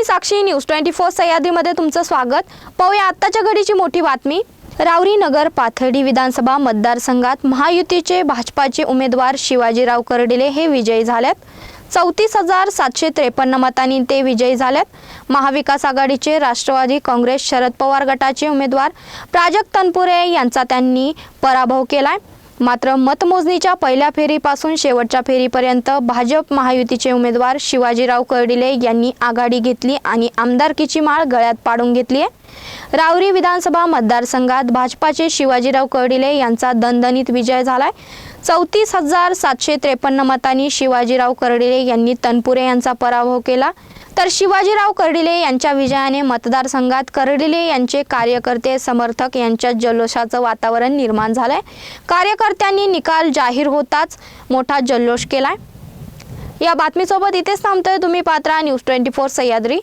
मी Sakshi news twenty four सह्याद्रीमध्ये तुमचं स्वागत. पाहूया आत्ताच्या घडीची मोठी बातमी. रावरी नगर पाथर्डी विधानसभा मतदारसंघात महायुतीचे भाजपाचे उमेदवार शिवाजीराव करडिले हे विजयी झाल्यात. चौतीस हजार सातशे त्रेपन्न मतांनी ते विजयी झाल्यात. महाविकास आघाडीचे राष्ट्रवादी काँग्रेस शरद पवार गटाचे उमेदवार प्राजक्त तनपुरे यांचा त्यांनी पराभव केलाय. मात्र मतमोजणीच्या पहिल्या फेरीपासून शेवटच्या फेरीपर्यंत भाजप महायुतीचे उमेदवार शिवाजीराव कर्डिले यांनी आघाडी घेतली आणि आमदारकीची माळ गळ्यात पाडून घेतली आहे. रावरी विधानसभा मतदारसंघात भाजपाचे शिवाजीराव कर्डिले यांचा दणदणीत विजय झालाय. चौतीस हजार सातशे त्रेपन्न मतांनी शिवाजीराव कर्डिले यांनी तनपुरे यांचा पराभव केला. तर शिवाजीराव कर्डिले यांच्या विजयाने मतदारसंघात कर्डिले यांचे कार्यकर्ते समर्थक यांच्यात जल्लोषाचं वातावरण निर्माण झालंय. कार्यकर्त्यांनी निकाल जाहीर होताच मोठा जल्लोष केलाय. या बातमीसोबत इथेच थांबतोय तुम्ही Patra news twenty four Sahyadri.